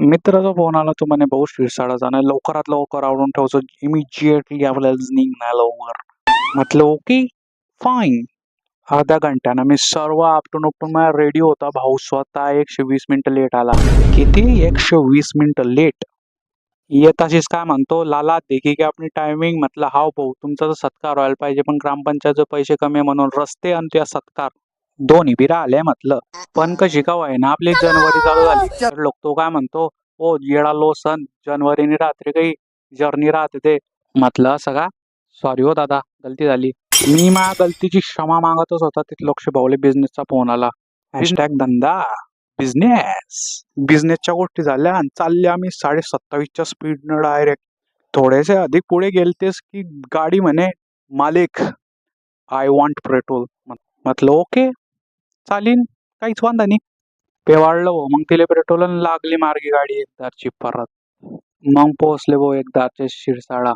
मित्राचा फोन आला तो म्हणे भाऊ शिरसाडा जाणार लवकरात लवकर आवडून ठेवतो इमिजिएटली आपल्याला निघणार लवकर. म्हटलं ओके फाईन अर्ध्या घंट्यानं मी सर्व आपटून उपटून माझा रेडी होता भाऊ स्वतः एकशे वीस मिनिटं लेट आला. किती? एकशे वीस मिनिटं लेट येताशीच काय म्हणतो? लाला देखी की आपली टायमिंग म्हटलं हाव भाऊ तुमचा तर सत्कार व्हायला पाहिजे पण ग्रामपंचायतचे पैसे कमी आहे म्हणून रस्ते आणि त्या सत्कार दोन्ही बी राहिले म्हटलं. पण कशी का ना आपली जनवरी चालू झाली. तर लोक तो काय म्हणतो ओ येडा लो सण. जनवरीने रात्री काही जर्नी राहते ते. म्हटलं सगळा सॉरी हो दादा गलती झाली. मी माझ्या गलतीची क्षमा मागतच होता तिथे लक्ष भाऊले बिझनेसचा फोन आला. हॅशटॅग धंदा बिझनेस बिझनेसच्या गोष्टी झाल्या आणि चालले आम्ही साडे सत्तावीसच्या स्पीडनं डायरेक्ट थोडेसे अधिक पुढे गेलतेस की गाडी म्हणे मालिक आय वॉन्ट पेट्रोल म्हटलं ओके. चालीन काहीच वांदा नाही. पेवाळलं भाऊ मग तिला पेट्रोल लागली मार्गी गाडी एकदारची परत. मग पोहोचले भाऊ एकदारचे शिरसाळा.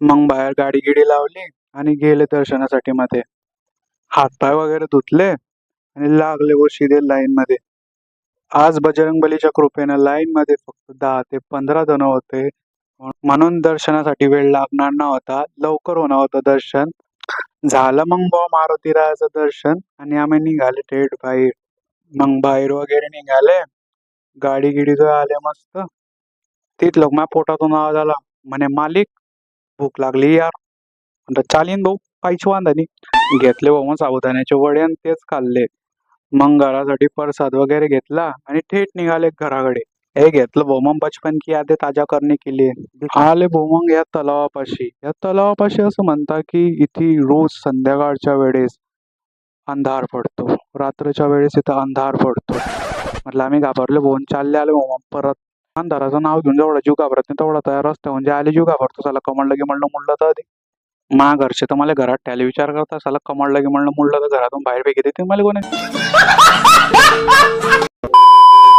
मग बाहेर गाडी गिडी लावली आणि गेले दर्शनासाठी मध्ये. हातपाय वगैरे धुतले आणि लागले व शिदे लाईन मध्ये. आज बजरंग बलीच्या कृपेनं लाईन मध्ये फक्त दहा ते पंधरा जण होते. म्हणून दर्शनासाठी वेळ लागणार नव्हता. लवकर होणार होतं दर्शन. झालं मग भाऊ मारुतीरायाचं दर्शन आणि आम्ही निघाले थेट बाहेर. मग बाहेर वगैरे निघाले. गाडी गिडी जो आले मस्त. तीच लोक माझ्या पोटातून आवाज आला. म्हणे मालिक भूक लागली यार. म्हणलं चालीन भाऊ काहीच वांधानी घेतले भाऊ मग साबुदाण्याचे वडे आणि तेच खाल्ले. मग घरासाठी प्रसाद वगैरे घेतला आणि थेट निघाले घराकडे. हे घेतलं भाऊ मग बचपन की यादे ताजा करणे के लिए आले भाऊ मग या तलावापाशी. या तलावापाशी असं म्हणता की इथे रोज संध्याकाळच्या वेळेस अंधार पडतो. रात्रीच्या वेळेस इथं अंधार पडतो. म्हटलं आम्ही घाबरले आणि चालले आले भाऊ मग परत. अंधाराचं नाव घेऊन जेवढा जीव घाबरत नाही तेवढा तयार असतो. म्हणजे आले जीव घाबरतो साला कमळलं की म्हणलं मुडलं तर आधी. मा घरचे तर मला घरात ठ्याले विचार करता साला कमळलं की म्हणलं मुडलं तर घरातून बाहेर फेकी देते मला कोणी.